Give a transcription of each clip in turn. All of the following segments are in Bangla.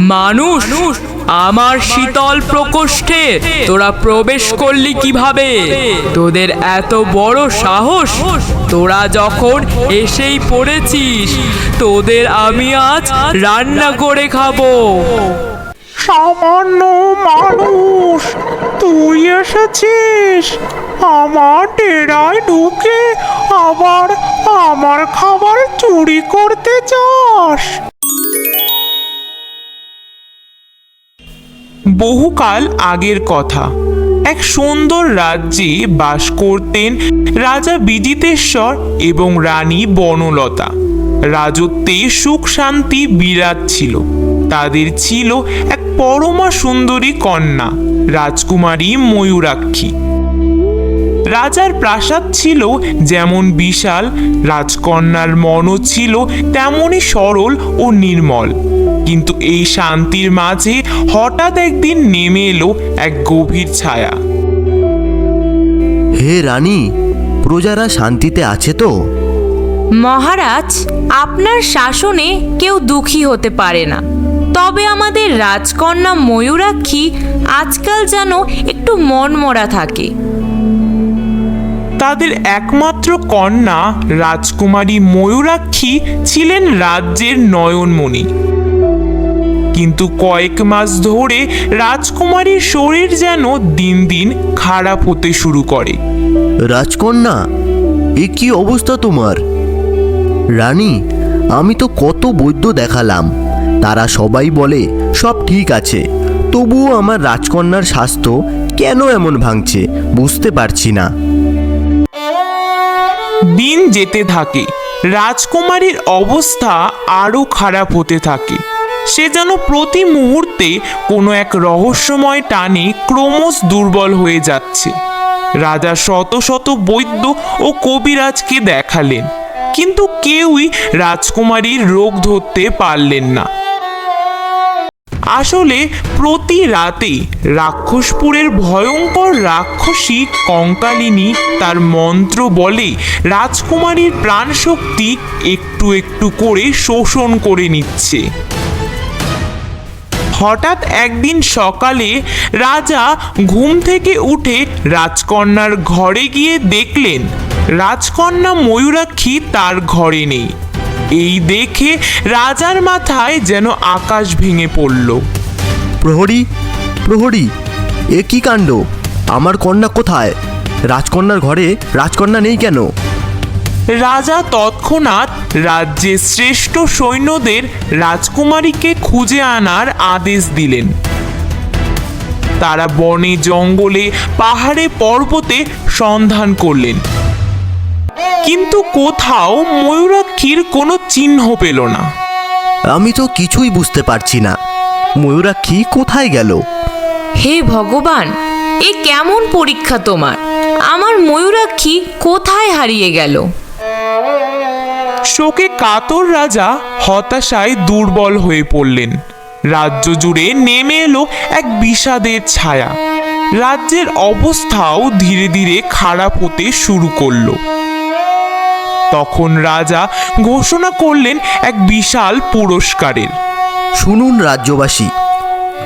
মানুষ, আমার শীতল প্রকোষ্ঠে তোরা প্রবেশ করলি কীভাবে? তোদের এত বড় সাহস, তোরা যখন এসেই পড়েছিস, তোদের আমি আজ রান্না করে খাব। সামান্য মানুষ, তুই এসেছিস, আমার ডেরায় ঢুকে আবার আমার খাবার চুরি করতে চাস। বহুকাল আগের কথা। এক সুন্দর রাজ্যে বাস করতেন রাজা বিজিতেশ্বর এবং রানী বনলতা। রাজত্বে সুখ শান্তি বিরাট ছিল। তাদের ছিল এক পরমা সুন্দরী কন্যা, রাজকুমারী ময়ূরাক্ষী। রাজার প্রাসাদ ছিল যেমন বিশাল রাজকন্যার মনও ছিল তেমনই সরল ও নির্মল। কিন্তু এই শান্তির মাঝে হঠাৎ একদিন নেমে এলো এক গভীর ছায়া। হে রানী প্রজারা শান্তিতে আছে তো? মহারাজ আপনার শাসনে কেউ দুঃখী হতে পারে না। তবে আমাদের রাজকন্যা ময়ূরাক্ষী আজকাল যেন একটু মনমরা থাকে। তাদের একমাত্র কন্যা রাজকুমারী ময়ূরাক্ষী ছিলেন রাজ্যের নয়নমণি। কিন্তু কয়েক মাস ধরে রাজকুমারীর শরীর যেন দিন দিন খারাপ হতে শুরু করে। রাজকন্যা, এ কি অবস্থা তোমার? রানী, আমি তো কত বৈদ্য দেখালাম। তারা সবাই বলে, সব ঠিক আছে। তবুও আমার রাজকন্যার স্বাস্থ্য কেন এমন ভাঙছে, বুঝতে পারছি না। দিন যেতে থাকে। রাজকুমারীর অবস্থা আরও খারাপ হতে থাকে। সে যেন প্রতি মুহূর্তে কোনো এক রহস্যময় টানে ক্রমশ দুর্বল হয়ে যাচ্ছে। রাজা শত শত বৈদ্য ও কবিরাজকে দেখালেন। কিন্তু কেউই রাজকুমারীর রোগ ধরতে পারলেন না। আসলে প্রতি রাতে রাক্ষসপুরের ভয়ঙ্কর রাক্ষসী কঙ্কালিনী তার মন্ত্র বলে রাজকুমারীর প্রাণশক্তি একটু একটু করে শোষণ করে নিচ্ছে। হঠাৎ একদিন সকালে রাজা ঘুম থেকে উঠে রাজকন্যার ঘরে গিয়ে দেখলেন, রাজকন্যা ময়ূরাক্ষী তার ঘরে নেই। এই দেখে রাজার মাথায় যেন আকাশ ভেঙে পড়ল। প্রহরী প্রহরী এ কি কাণ্ড? আমার কন্যা কোথায়? রাজকন্যার ঘরে রাজকন্যা নেই কেন? রাজা তৎক্ষণাৎ রাজ্যের শ্রেষ্ঠ সৈন্যদের রাজকুমারীকে খুঁজে আনার আদেশ দিলেন। তারা বনে জঙ্গলে পাহাড়ে পর্বতে সন্ধান করলেন। কিন্তু কোথাও ময়ূরাক্ষীর কোনো চিহ্ন পেল না। আমি তো কিছুই বুঝতে পারছি না। ময়ূরাক্ষী কোথায় গেল? হে ভগবান এ কেমন পরীক্ষা তোমার? আমার ময়ূরাক্ষী কোথায় হারিয়ে গেল? শোকে কাতর রাজা হতাশায় দুর্বল হয়ে পড়লেন। রাজ্য জুড়ে নেমে এলো এক বিষাদের ছায়া। রাজ্যের অবস্থাও ধীরে ধীরে খারাপ হতে শুরু করল। তখন রাজা ঘোষণা করলেন এক বিশাল পুরস্কারের। শুনুন রাজ্যবাসী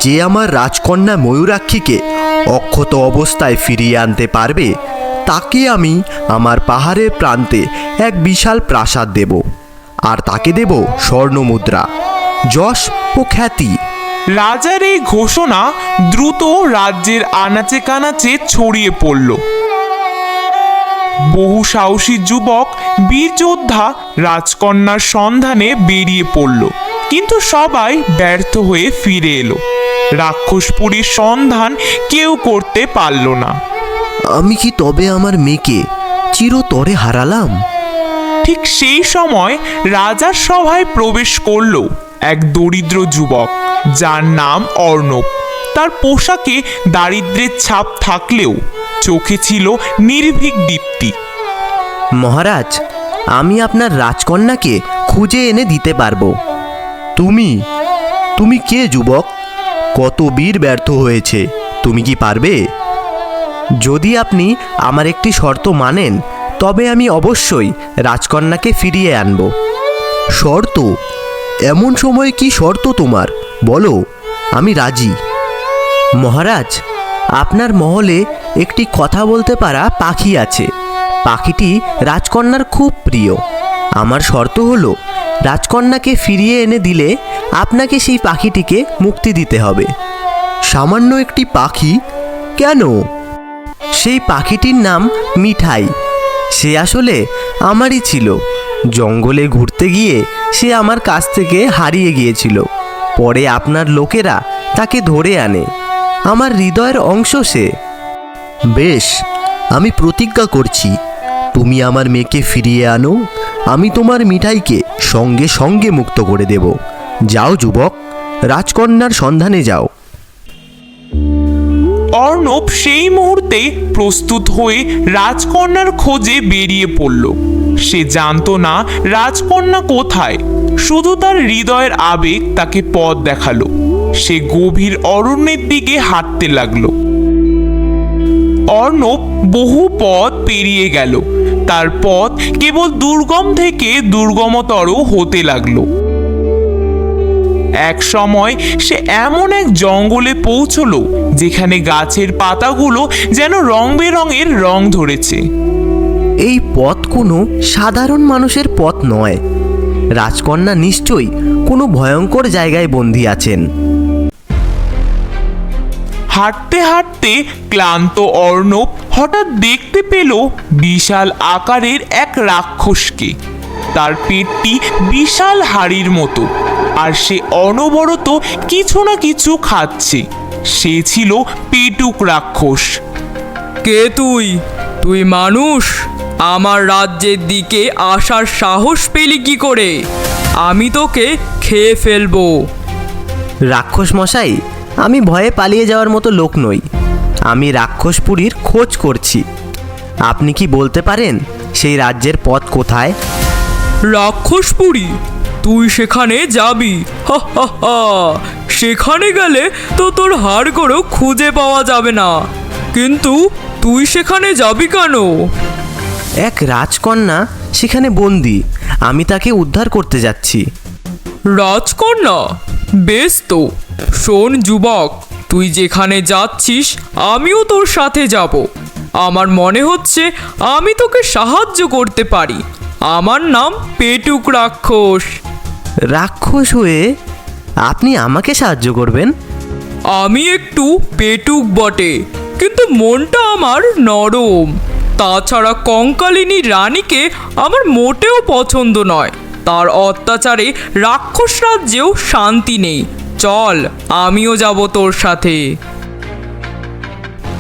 যে আমার রাজকন্যা ময়ূরাক্ষীকে অক্ষত অবস্থায় ফিরিয়ে আনতে পারবে তাকে আমি আমার পাহাড়ের প্রান্তে এক বিশাল প্রাসাদ দেব আর তাকে দেব স্বর্ণমুদ্রা যশ ও খ্যাতি। রাজার এই ঘোষণা দ্রুত রাজ্যের আনাচে কানাচে ছড়িয়ে পড়ল। বহু সাহসী যুবক বীর যোদ্ধা রাজকন্যার সন্ধানে বেরিয়ে পড়ল। কিন্তু সবাই ব্যর্থ হয়ে ফিরে এলো। রাক্ষসপুরীর সন্ধান কেউ করতে পারল না। আমি কি তবে আমার মেয়েকে চিরতরে হারালাম? ঠিক সেই সময় রাজার সভায় প্রবেশ করল এক দরিদ্র যুবক যার নাম অর্ণব। তার পোশাকে দারিদ্র্যের ছাপ থাকলেও চোখে ছিল নির্ভীক দীপ্তি। মহারাজ, আমি আপনার রাজকন্যাকে খুঁজে এনে দিতে পারব। তুমি? তুমি কে, যুবক? কত বীর ব্যর্থ হয়েছে, তুমি কি পারবে? যদি আপনি আমার একটি শর্ত মানেন, তবে আমি অবশ্যই রাজকন্যাকে ফিরিয়ে আনব। শর্ত? এমন সময় কি শর্ত তোমার? বলো, আমি রাজি। মহারাজ, আপনার মহলে একটি কথা বলতে পারা পাখি আছে। পাখিটি রাজকন্যার খুব প্রিয়। আমার শর্ত হলো, রাজকন্যাকে ফিরিয়ে এনে দিলে আপনাকে সেই পাখিটিকে মুক্তি দিতে হবে। সামান্য একটি পাখি? কেন? সেই পাখিটির নাম মিঠাই। সে আসলে আমারই ছিল। জঙ্গলে ঘুরতে গিয়ে সে আমার কাছ থেকে হারিয়ে গিয়েছিল। পরে আপনার লোকেরা তাকে ধরে আনে। আমার হৃদয়ের অংশ সে। বেশ, আমি প্রতিজ্ঞা করছি। তুমি আমার মেয়েকে ফিরিয়ে আনো, আমি তোমার মিঠাইকে সঙ্গে সঙ্গে মুক্ত করে দেব। যাও যুবক, রাজকন্যার সন্ধানে যাও। অর্ণব সেই মুহূর্তে প্রস্তুত হয়ে রাজকন্যার খোঁজে বেরিয়ে পড়ল। সে জানতো না রাজকন্যা কোথায়, শুধু তার হৃদয়ের আবেগ তাকে পথ দেখাল। সে গভীর অরণ্যের দিকে হাঁটতে লাগল। অর্ণব বহু পথ পেরিয়ে গেল। তার পথ কেবল দুর্গম থেকে দুর্গমতর হতে লাগল। এক সময় সে এমন এক জঙ্গলে পৌঁছলো, যেখানে গাছের পাতাগুলো যেন রং বেরঙের রং ধরেছে। এই পথ কোনো সাধারণ মানুষের পথ নয়। রাজকন্যা নিশ্চয়ই কোনো ভয়ঙ্কর জায়গায় বন্দী আছেন। হাঁটতে হাঁটতে ক্লান্ত অর্ণব হঠাৎ দেখতে পেল বিশাল আকারের এক রাক্ষসকে। তার পেটটি বিশাল হাড়ির মতো আর সে অনবরত কিছু না কিছু খাচ্ছে। সে ছিল পেটুক রাক্ষস। কে তুই? তুই মানুষ? আমার রাজ্যের দিকে আসার সাহস পেলি কি করে? আমি তোকে খেয়ে ফেলব। রাক্ষস মশাই আমি ভয়ে পালিয়ে যাওয়ার মতো লোক নই। আমি রাক্ষসপুরীর খোঁজ করছি। আপনি কি বলতে পারেন সেই রাজ্যের পথ কোথায়? রাক্ষসপুরী তুই সেখানে যাবি। হা হা হা। সেখানে গেলে তো তোর হাড়গোড়ও খুঁজে পাওয়া যাবে না। কিন্তু তুই সেখানে যাবি কেন? এক রাজকন্যা সেখানে বন্দি। আমি তাকে উদ্ধার করতে যাচ্ছি। রাজকন্যা? বেশ তো। শোন যুবক তুই যেখানে যাচ্ছিস আমিও তোর সাথে যাব। আমার মনে হচ্ছে আমি তোকে সাহায্য করতে পারি। আমার নাম পেটুক রাক্ষস। রাক্ষস হয়ে আপনি আমাকে সাহায্য করবেন? আমি একটু পেটুক বটে কিন্তু মনটা আমার নরম। তাছাড়া কঙ্কালিনী রানীকে আমার মোটেও পছন্দ নয়। তার অত্যাচারে রাক্ষস রাজ্যেও শান্তি নেই। চল, আমিও যাব তোর সাথে।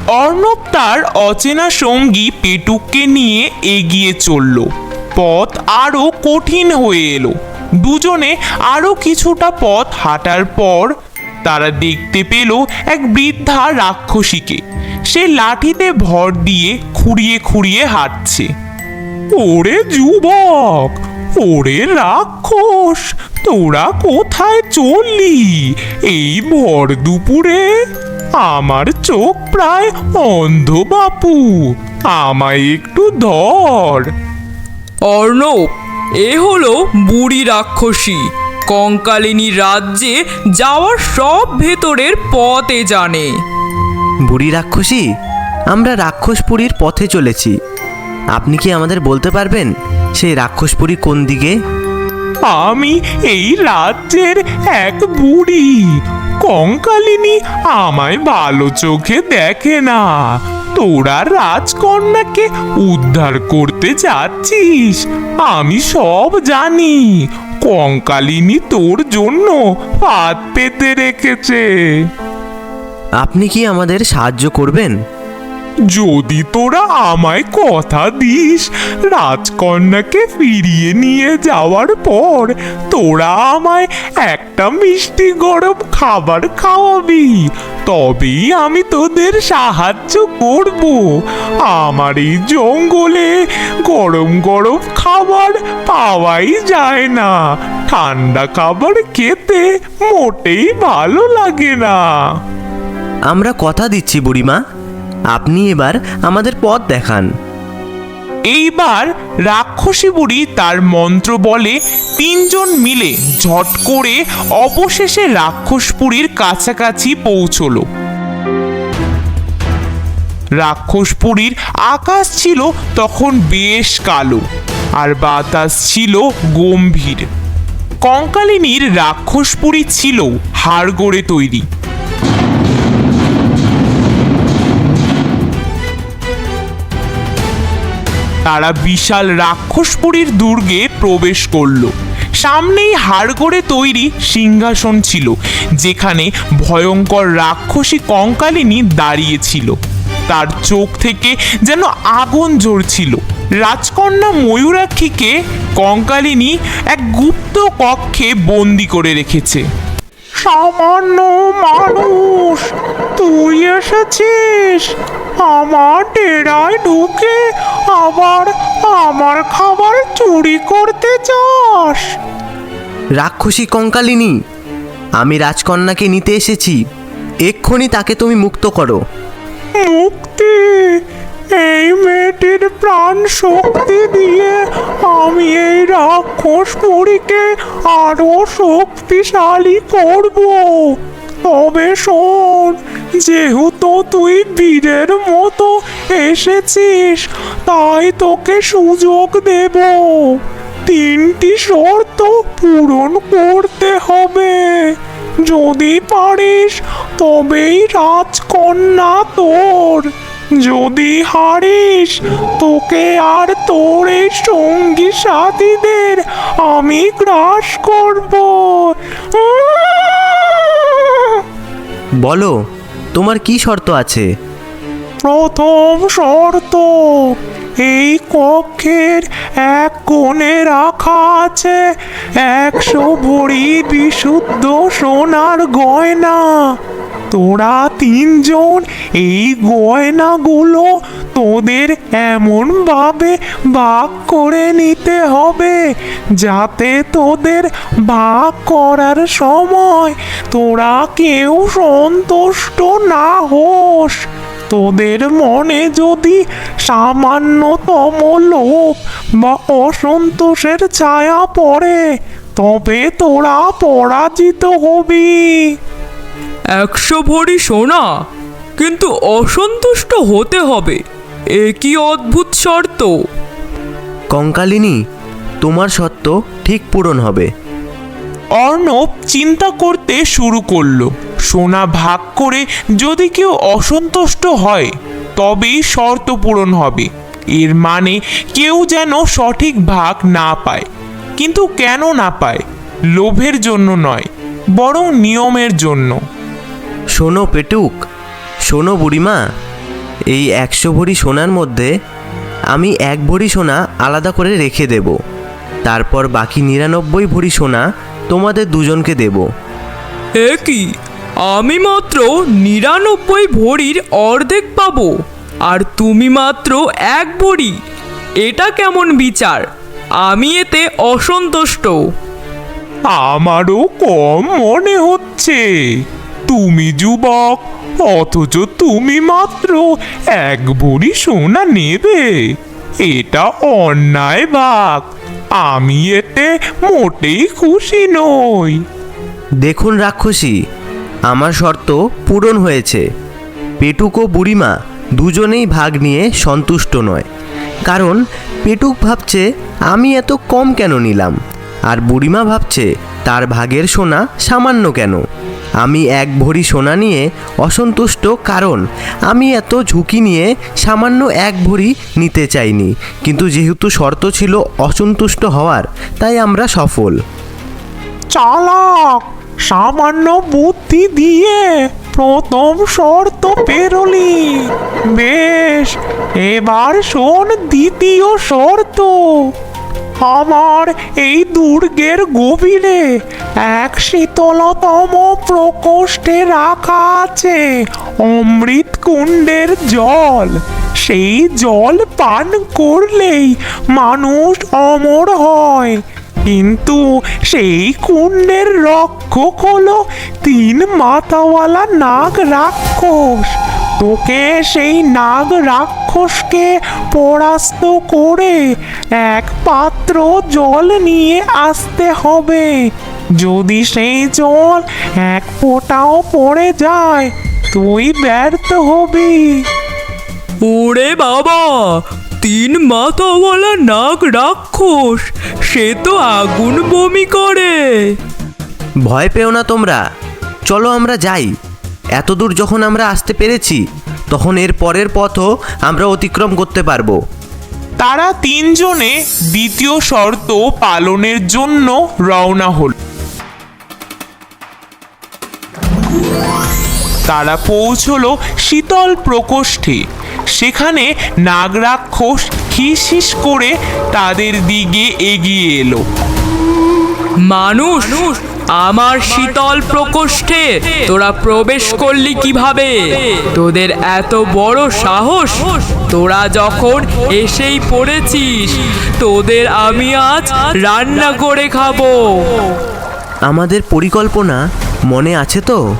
অর্ণব তার অচেনা সঙ্গী পেটুককে নিয়ে এগিয়ে চলল। পথ আরও কঠিন হয়ে এলো। দুজনে আরও কিছুটা পথ হাঁটার পর তারা দেখতে পেল এক বৃদ্ধা রাক্ষসীকে। সে লাঠিতে ভর দিয়ে খুঁড়িয়ে খুঁড়িয়ে হাঁটছে। ওরে যুবক! ওরে রাক্ষস তোরা কোথায় চললি? এই ভর দুপুরে আমার চোখ প্রায় অন্ধ বাপু। আমায় একটু ধর। অর্ণব এ হলো বুড়ি রাক্ষসী। কঙ্কালিনী রাজ্যে যাওয়ার সব ভেতরের পথে জানে। বুড়ি রাক্ষসী আমরা রাক্ষসপুরীর পথে চলেছি। আপনি কি আমাদের বলতে পারবেন? সেই রাক্ষসপুরী কোন দিকে? আমি এই রাজ্যের এক বুড়ি। কঙ্কালিনী আমায় ভালো চোখে দেখে না। তোরা রাজকন্যাকে উদ্ধার করতে যাচ্ছিস আমি সব জানি। কঙ্কালিনী তোর জন্য হাত পেতে রেখেছে। আপনি কি আমাদের সাহায্য করবেন? যদি তোরা আমায় কথা দিস, রাজকন্যাকে ফিরিয়ে নিয়ে যাওয়ার পর তোরা আমায় একটা মিষ্টি গরম খাবার খাওয়াবি। তবেই আমি তোদের সাহায্য করব। আমার এই জঙ্গলে গরম গরম খাবার পাওয়াই যায় না। ঠান্ডা খাবার খেতে মোটেই ভালো লাগে না। আমরা কথা দিচ্ছি, বুড়িমা। আপনি এবার আমাদের পথ দেখান। এইবার রাক্ষসী বুড়ি তার মন্ত্র বলে তিনজন মিলে ঝট করে অবশেষে রাক্ষসপুরীর কাছাকাছি পৌঁছলো। রাক্ষসপুরীর আকাশ ছিল তখন বেশ কালো আর বাতাস ছিল গম্ভীর। কঙ্কালিনীর রাক্ষসপুরী ছিল হাড়গোড়ে তৈরি। তারা বিশাল রাক্ষসপুরীর দুর্গে প্রবেশ করল। সামনেই হাড়গোড়ে তৈরি সিংহাসন ছিল, যেখানে ভয়ঙ্কর রাক্ষসী কঙ্কালিনী দাঁড়িয়েছিল তার চোখ থেকে যেন আগুন জ্বরছিল রাজকন্যা ময়ূরাক্ষীকে কঙ্কালিনী এক গুপ্ত কক্ষে বন্দি করে রেখেছে। সামান্য মানুষ, তুই এসেছিস? আমার ডেরায় ঢুকে আবার আমার খাবার চুরি করতে চাস রাক্ষসী কঙ্কালিনী আমি রাজকন্যাকে নিতে এসেছি। এক্ষুনি তাকে তুমি মুক্ত করো। মুক্তি! এই মেয়েটির প্রাণ শক্তি দিয়ে আমি এই রাক্ষস পুরীকে আরও শক্তিশালী করব। তবে শোন, যেহেতু তুই বীরের মতো এসেছিস, তাই তোকে সুযোগ দেব। তিনটি শর্ত পূরণ করতে হবে। যদি পারিস, তবেই রাজকন্যা তোর। যদি হারিস, তোকে আর তোর এই সঙ্গী সাথীদের আমি গ্রাস করব। বলো তোমার কি শর্ত আছে? প্রথম শর্ত, এই কক্ষের এক কোণে রাখা আছে একশো ভরি বিশুদ্ধ সোনার গয়না। তোরা তিনজন এই গয়নাগুলো তোদের এমন ভাবে ভাগ করে নিতে হবে যাতে তোদের ভাগ করার সময় তোরা কেউ সন্তুষ্ট না হোস। তোদের মনে যদি সামান্যতম লোভ বা অসন্তোষের ছায়া পড়ে তবে তোরা পরাজিত হবি। একশো ভরি সোনা কিন্তু অসন্তুষ্ট হতে হবে এ কি অদ্ভুত শর্ত? কঙ্কালিনী তোমার সত্য ঠিক পূরণ হবে। অর্ণব চিন্তা করতে শুরু করল। সোনা ভাগ করে যদি কেউ অসন্তুষ্ট হয়, তবেই শর্ত পূরণ হবে। এর মানে কেউ যেন সঠিক ভাগ না পায়, কিন্তু কেন না পায়, লোভের জন্য নয়, বরং নিয়মের জন্য। শোনো পেটুক, শোনো বুড়িমা, এই একশো ভরি সোনার মধ্যে আমি এক ভরি সোনা আলাদা করে রেখে দেব। তারপর বাকি নিরানব্বই ভরি সোনা তোমাদের দুজনকে দেব। এ কি? আমি মাত্র নিরানব্বই ভরির অর্ধেক পাবো আর তুমি মাত্র এক ভরি। এটা কেমন বিচার? আমি এতে অসন্তুষ্ট। আমারও কম মনে হচ্ছে। তুমি যুবক অথচ তুমি মাত্র এক ভরি সোনা নেবে। এটা অন্যায় ভাগ আমি এতে মোটেই খুশি নই। দেখুন রাক্ষসী, আমার শর্ত পূরণ হয়েছে। পেটুক ও বুড়িমা দুজনেই ভাগ নিয়ে সন্তুষ্ট নয়। কারণ পেটুক ভাবছে, আমি এত কম কেন নিলাম? আর বুড়িমা ভাবছে, তার ভাগের সোনা সামান্য কেন? আমি এক ভরি সোনা নিয়ে অসন্তুষ্ট, কারণ আমি এত ঝুঁকি নিয়ে সামান্য এক ভরি নিতে চাইনি। কিন্তু যেহেতু শর্ত ছিল অসন্তুষ্ট হওয়ার, তাই আমরা সফল। চালাক, সামান্য বুদ্ধি দিয়ে প্রথম শর্ত পেরোলি। বেশ, এবার শোন দ্বিতীয় শর্ত। আমার এই দুর্গের গভীরে এক শীতলতম প্রকোষ্ঠে রাখা আছে অমৃত কুণ্ডের জল। সেই জল পান করলেই মানুষ অমর হয়। কিন্তু সেই কুণ্ডের রক্ষক হলো তিন মাথাওয়ালা নাগ রাক্ষস তোকে সেই নাগ রাক্ষসকে পরাস্ত করে এক পাত্র জল নিয়ে আসতে হবে। যদি সেই জল এক ফোঁটাও পড়ে যায় তুই ব্যর্থ হবি। ওরে বাবা তিন মাথাওয়ালা নাগ রাক্ষস সে তো আগুন বমি করে। ভয় পেও না তোমরা চলো আমরা যাই। এত দূর যখন আমরা আসতে পেরেছি তখন এর পরের পথও আমরা অতিক্রম করতে পারব। তারা তিনজনে দ্বিতীয় শর্ত পালনের জন্য রওনা হল। তারা পৌঁছলো শীতল প্রকোষ্ঠে। সেখানে নাগরাক্ষস খিসিস করে তাদের দিকে এগিয়ে এলো। মানুষ আমার শীতল প্রকোষ্ঠে তোরা প্রবেশ করলি কীভাবে? তোদের এত বড় সাহস? তোরা যখন এসেই পড়েছিস তোদের আমি আজ রান্না করে খাব। আমাদের পরিকল্পনা মনে আছে তো?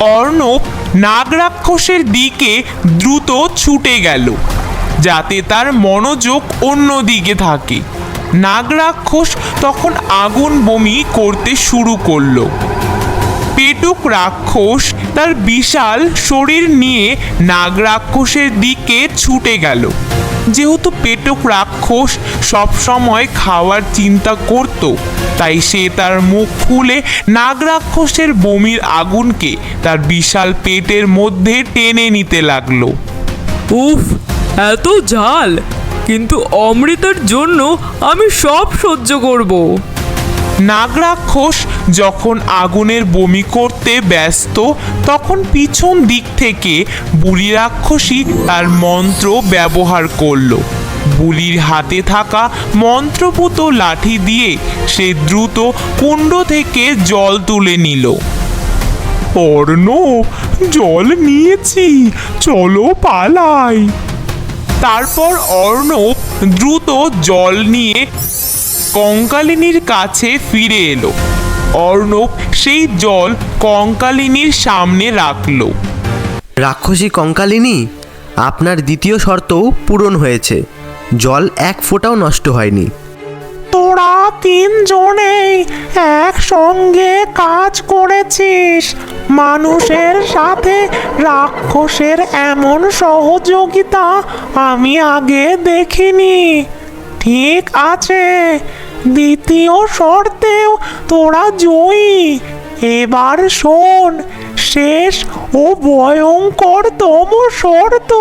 অর্ণব নাগরাক্ষসের দিকে দ্রুত ছুটে গেল যাতে তার মনোযোগ অন্য দিকে থাকে। নাগরাক্ষস তখন আগুন বমি করতে শুরু করল। পেটুক রাক্ষস তার বিশাল শরীর নিয়ে নাগরাক্ষসের দিকে ছুটে গেল। যেহেতু পেটুক রাক্ষস সবসময় খাওয়ার চিন্তা করত, তাই সে তার মুখ খুলে নাগরাক্ষসের বমির আগুনকে তার বিশাল পেটের মধ্যে টেনে নিতে লাগল। উফ, এত ঝাল কিন্তু অমৃতের জন্য আমি সব সহ্য করব। নাগরাক্ষস যখন আগুনের বমি করতে ব্যস্ত, তখন পিছন দিক থেকে বুড়ি রাক্ষসী তার মন্ত্র ব্যবহার করল। বুলির হাতে থাকা মন্ত্রপুত লাঠি দিয়ে সে দ্রুত কুণ্ড থেকে জল তুলে নিল। অর্ণ, জল নিয়েছি, চলো পালাই। তারপর অর্ণব দ্রুত জল নিয়ে কঙ্কালিনীর কাছে ফিরে এলো। অর্ণব সেই জল কঙ্কালিনীর সামনে রাখল। রাক্ষসী কঙ্কালিনী আপনার দ্বিতীয় শর্তও পূরণ হয়েছে। জল এক ফোঁটাও নষ্ট হয়নি। তোরা তিনজনেই একসঙ্গে কাজ করেছিস। মানুষের সাথে রাক্ষসের এমন সহযোগিতা আমি আগে দেখিনি। ঠিক আছে, দ্বিতীয় শর্তেও তোরা জয়ী। এবার শোন, শেষ ও ভয়ঙ্করতম শর্ত।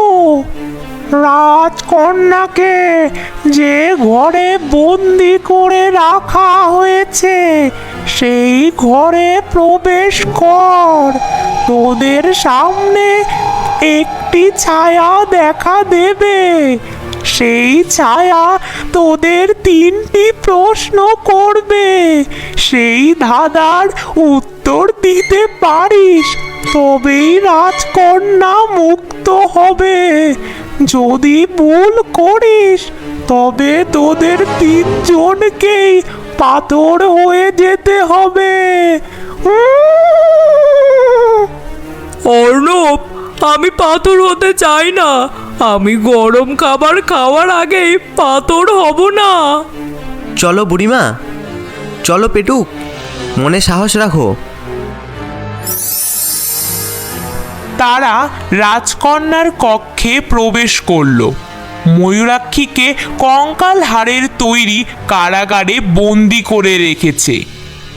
রাজকন্যাকে যে ঘরে বন্দি করে রাখা হয়েছে, সেই ঘরে প্রবেশ কর। তোদের সামনে একটি ছায়া দেখা দেবে। সেই ছায়া তোদের তিনটি প্রশ্ন করবে। সেই ধাঁধার উত্তর দিতে পারিস। তবেই রাজকন্যা মুক্ত হবে। যদি ভুল করিস তবে তোদের তিনজনকেই পাথর হয়ে যেতে হবে। অর্ণব আমি পাথর হতে চাই না। আমি গরম খাবার খাওয়ার আগেই পাথর হব না। চলো বুড়িমা চলো পেটুক মনে সাহস রাখো। তারা রাজকন্যার কক্ষে প্রবেশ করল। ময়ূরাক্ষীকে কঙ্কাল হাড়ের তৈরি কারাগারে বন্দি করে রেখেছে।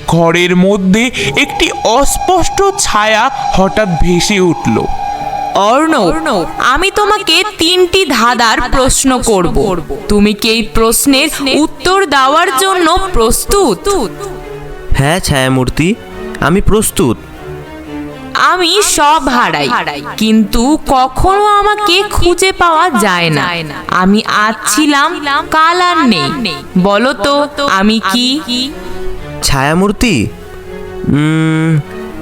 ঘরের মধ্যে একটি অস্পষ্ট ছায়া হঠাৎ ভেসে উঠল। অর্ণব আমি তোমাকে তিনটি ধাঁধার প্রশ্ন করব। তুমি কি এই প্রশ্নের উত্তর দেওয়ার জন্য প্রস্তুত? হ্যাঁ ছায়ামূর্তি আমি প্রস্তুত। আমি সব হারাই। কিন্তু কখনো আমাকে খুঁজে পাওয়া যায় না। আমি আজ ছিলাম কাল আর নেই। বলো তো আমি কি? ছায়ামূর্তি?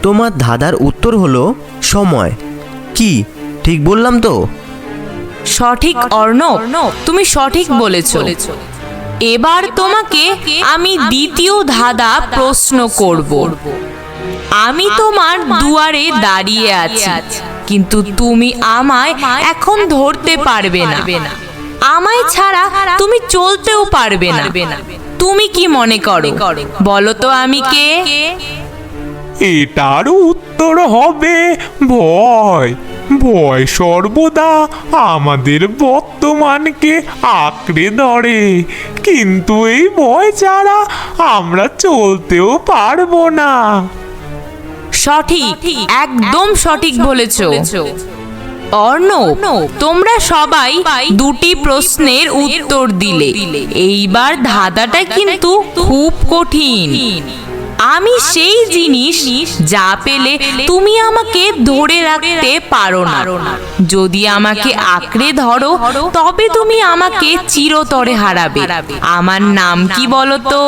তোমার ধাঁধার উত্তর হলো সময়। কি? ঠিক বললাম তো? সঠিক অর্ণব তুমি সঠিক বলেছ। এবার তোমাকে আমি দ্বিতীয় ধাঁধা প্রশ্ন করব। আমি তোমার দুয়ারে দাঁড়িয়ে আছি। কিন্তু তুমি আমায় এখন ধরতে পারবে না। আমায় ছাড়া তুমি চলতেও পারবে না। তুমি কি মনে করো? বলো তো আমি কে? এটার উত্তর হবে ভয়। ভয় সর্বদা আমাদের বর্তমানকে আঁকড়ে ধরে। কিন্তু এই ভয় ছাড়া আমরা চলতেও পারব না। সঠিক, একদম সঠিক বলেছ। অর্ণব, তোমরা সবাই দুটি প্রশ্নের উত্তর দিলে। এইবার ধাঁধাটা কিন্তু খুব কঠিন। আমি সেই জিনিস যা পেলে তুমি আমাকে ধরে রাখতে পারো না। যদি আমাকে আঁকড়ে ধরো, তবে তুমি আমাকে চিরতরে হারাবে। আমার নাম কি বলো তো?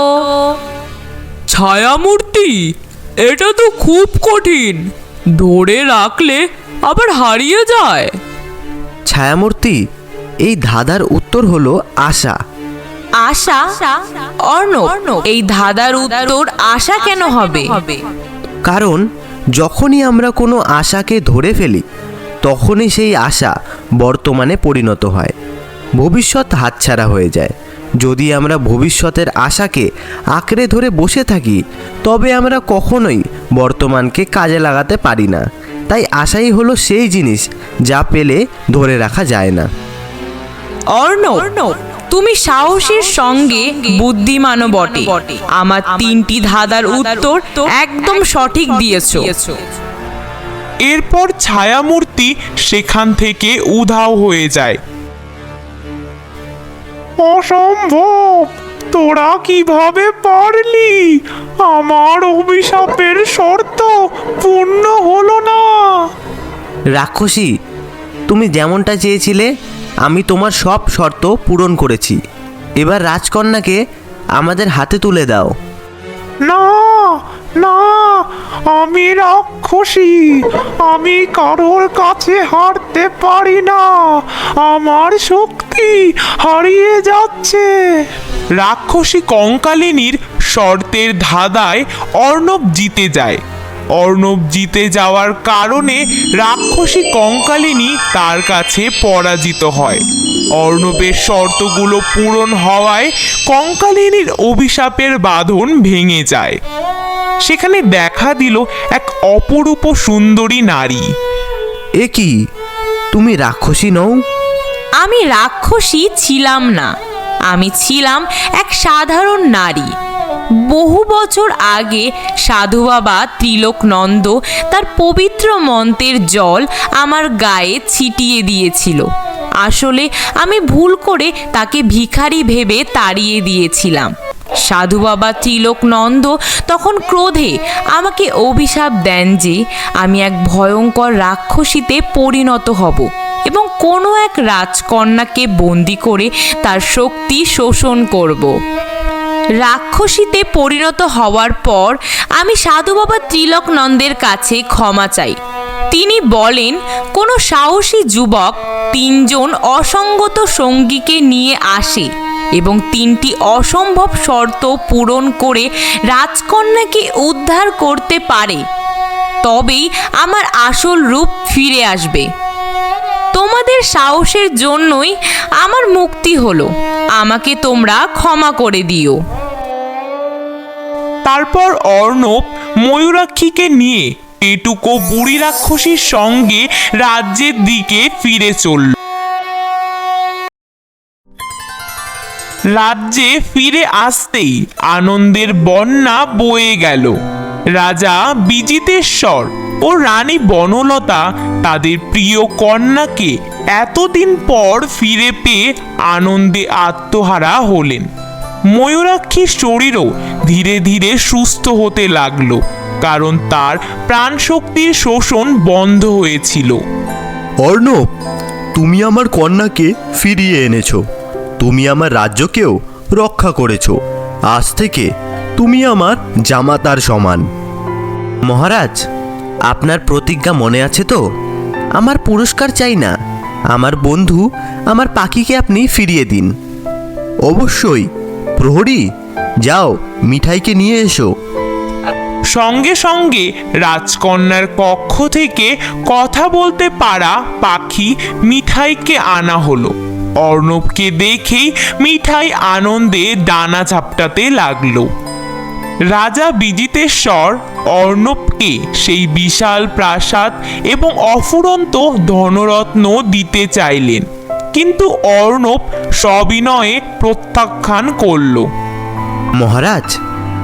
ছায়ামূর্তি? এটা তো খুব কঠিন। ধরে রাখলে আবার হারিয়ে যায়। ছায়ামূর্তি এই ধাঁধার উত্তর হলো আশা। আশা? অর্ণব এই ধাঁধার উত্তর আশা কেন হবে? কারণ যখনই আমরা কোনো আশাকে ধরে ফেলি তখনই সেই আশা বর্তমানে পরিণত হয়। ভবিষ্যৎ হাতছাড়া হয়ে যায়। যদি আমরা ভবিষ্যতের আশাকে আঁকড়ে ধরে বসে থাকি তবে আমরা কখনোই বর্তমানকে কাজে লাগাতে পারি না। তাই আশাই হলো সেই জিনিস যা পেলে ধরে রাখা যায় না। অর্ণব তুমি সাহসের সঙ্গে বুদ্ধিমানও বটে। আমার তিনটি ধাঁধার উত্তর একদম সঠিক দিয়েছ। এরপর ছায়ামূর্তি সেখান থেকে উধাও হয়ে যায়। অসম্ভব। তোরা কীভাবে পারলি? আমার অভিশাপের শর্ত পূর্ণ হলো না। রাক্ষসী তুমি যেমনটা চেয়েছিলে আমি তোমার সব শর্ত পূরণ করেছি। এবার রাজকন্যাকে আমাদের হাতে তুলে দাও। না না আমি রাক্ষসী, আমি কারোর কাছে হারতে পারি না। আমার শক্তি হারিয়ে যাচ্ছে। রাক্ষসী কঙ্কালিনীর শর্তের ধাঁধায় অর্ণব জিতে যায়। অর্ণব জিতে যাওয়ার কারণে রাক্ষসী কঙ্কালিনী তার কাছে পরাজিত হয়। অর্ণবের শর্তগুলো পূরণ হওয়ায় কঙ্কালিনীর অভিশাপের বাঁধন ভেঙে যায়। সেখানে দেখা দিল এক অপরূপ সুন্দরী নারী। এ কি? তুমি রাক্ষসী নও? আমি রাক্ষসী ছিলাম না। আমি ছিলাম এক সাধারণ নারী। বহু বছর আগে সাধু বাবা ত্রিলোক নন্দ তার পবিত্র মন্ত্রের জল আমার গায়ে ছিটিয়ে দিয়েছিল। আসলে আমি ভুল করে তাকে ভিখারি ভেবে তাড়িয়ে দিয়েছিলাম। সাধু বাবা ত্রিলোক নন্দ তখন ক্রোধে আমাকে অভিশাপ দেন যে আমি এক ভয়ঙ্কর রাক্ষসীতে পরিণত হব এবং কোনো এক রাজকন্যাকে বন্দি করে তার শক্তি শোষণ করব। রাক্ষসীতে পরিণত হওয়ার পর আমি সাধু বাবা ত্রিলক নন্দের কাছে ক্ষমা চাই। তিনি বলেন, কোনো সাহসী যুবক তিনজন অসঙ্গত সঙ্গীকে নিয়ে আসে এবং তিনটি অসম্ভব শর্ত পূরণ করে রাজকন্যাকে উদ্ধার করতে পারে। তবেই আমার আসল রূপ ফিরে আসবে। তোমাদের সাহসের জন্যই আমার মুক্তি হলো। আমাকে তোমরা ক্ষমা করে দিও। তারপর অর্ণব ময়ূরাক্ষীকে নিয়ে পেটুকো বুড়ি রাক্ষসীর সঙ্গে রাজ্যের দিকে ফিরে চলল। রাজ্যে ফিরে আসতেই আনন্দের বন্যা বয়ে গেল। রাজা বিজিতেশ্বর ও রানী বনলতা তাদের প্রিয় কন্যাকে এতদিন পর ফিরে পেয়ে আনন্দে আত্মহারা হলেন। ময়ূরাক্ষীর শরীরও ধীরে ধীরে সুস্থ হতে লাগল, কারণ তার প্রাণশক্তির শোষণ বন্ধ হয়েছিল। অর্ণব, তুমি আমার কন্যাকে ফিরিয়ে এনেছো। তুমি আমার রাজ্যকেও রক্ষা করেছ। আজ থেকে তুমি আমার জামাতার সমান। মহারাজ, আপনার প্রতিজ্ঞা মনে আছে তো? আমার পুরস্কার চাই না। আমার বন্ধু, আমার পাখিকে আপনি ফিরিয়ে দিন। অবশ্যই। প্রহরী, যাও, মিঠাইকে নিয়ে এসো। সঙ্গে সঙ্গে রাজকন্যার কক্ষ থেকে কথা বলতে পারা পাখি মিঠাইকে আনা হলো। অর্ণবকে দেখেই মিঠাই আনন্দে ডানা ঝাপটাতে লাগল। রাজা বিজিতেশ্বর অর্ণবকে সেই বিশাল প্রাসাদ এবং অফুরন্ত ধনরত্ন দিতে চাইলেন। কিন্তু অর্ণব সবিনয়ে প্রত্যাখ্যান করল। মহারাজ,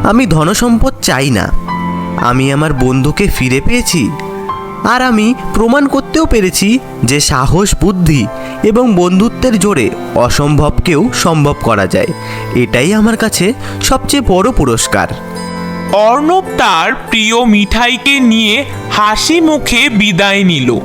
আমি ধনসম্পদ চাই না। আমি আমার বন্ধুকে ফিরে পেয়েছি। আর আমি প্রমাণ করতেও পেরেছি যে সাহস, বুদ্ধি এবং বন্ধুত্বের জোরে অসম্ভবকেও সম্ভব করা যায়। এটাই আমার কাছে সবচেয়ে বড় পুরস্কার। অর্ণব তার প্রিয় মিঠাইকে নিয়ে হাসি মুখে বিদায় নিল।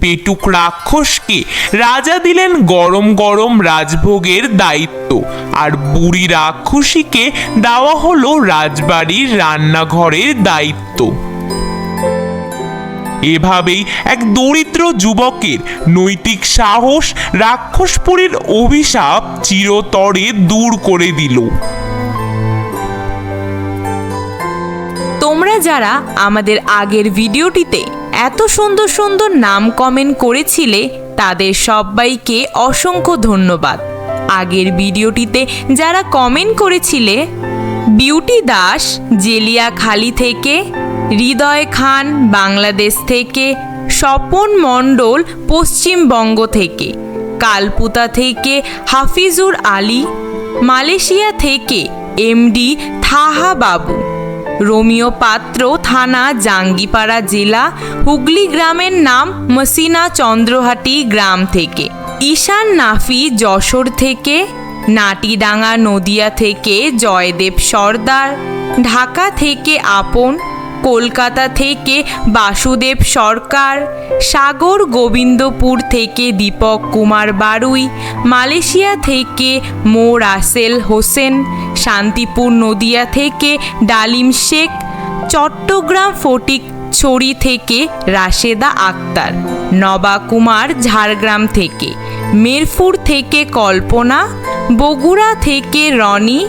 পেটুক রাক্ষসকে রাজা দিলেন গরম গরম রাজভোগের দায়িত্ব, আর বুড়ি রাক্ষসীকে দেওয়া হলো রাজবাড়ির রান্নাঘরের দায়িত্ব। এভাবেই এক দরিদ্র যুবকের নৈতিক সাহস রাক্ষসপুরীর অভিশাপ চিরতরে দূর করে দিল। তোমরা যারা আমাদের আগের ভিডিওটিতে এত সুন্দর সুন্দর নাম কমেন্ট করেছিলে, তাদের সবাইকে অসংখ্য ধন্যবাদ। আগের ভিডিওটিতে যারা কমেন্ট করেছিলে, বিউটি দাস, জেলিয়াখালি থেকে হৃদয় খান বাংলাদেশ থেকে, স্বপন মণ্ডল পশ্চিমবঙ্গ থেকে, কালপুতা থেকে হাফিজুর আলী, মালয়েশিয়া থেকে এমডি থাহা বাবু, রোমিও পাত্র থানা, জাঙ্গিপাড়া জেলা, হুগলি গ্রামের নাম মসিনা চন্দ্রহাটি গ্রাম থেকে, ঈশান নাফি যশোর থেকে, নাটিডাঙ্গা নদিয়া থেকে জয়দেব সর্দার, ঢাকা থেকে আপন কলকাতা থেকে বাসুদেব সরকার, সাগর গোবিন্দপুর থেকে দীপক কুমার বারুই, মালয়েশিয়া থেকে মো. রাসেল হোসেন, শান্তিপুর নদিয়া থেকে ডালিম শেখ, চট্টগ্রাম ফটিক ছড়ি থেকে রাশেদা আক্তার, নবা কুমার ঝাড়গ্রাম থেকে, মিরপুর থেকে কল্পনা, বগুড়া থেকে রনি,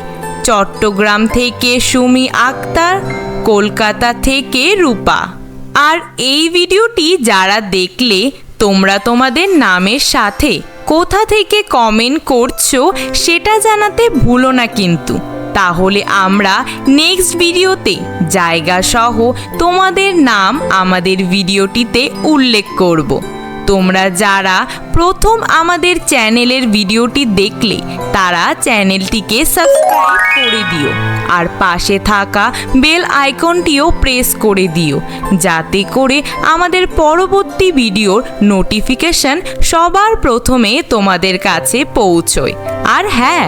চট্টগ্রাম থেকে সুমি আক্তার কলকাতা থেকে রূপা। আর এই ভিডিওটি যারা দেখলে, তোমরা তোমাদের নামের সাথে কোথা থেকে কমেন্ট করছ, সেটা জানাতে ভুলো না কিন্তু। তাহলে আমরা নেক্সট ভিডিওতে জায়গা সহ তোমাদের নাম আমাদের ভিডিওটিতে উল্লেখ করব। তোমরা যারা প্রথম আমাদের চ্যানেলের ভিডিওটি দেখলে, তারা চ্যানেলটিকে সাবস্ক্রাইব করে দিও। আর পাশে থাকা বেল আইকনটিও প্রেস করে দিও, যাতে করে আমাদের পরবর্তী ভিডিওর নোটিফিকেশন সবার প্রথমে তোমাদের কাছে পৌঁছয়। আর হ্যাঁ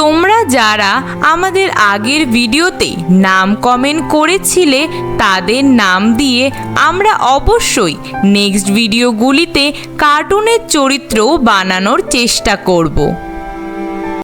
তোমরা যারা আমাদের আগের ভিডিওতে নাম কমেন্ট করেছিলে, তাদের নাম দিয়ে আমরা অবশ্যই নেক্সট ভিডিওগুলিতে কার্টুনের চরিত্র বানানোর চেষ্টা করব।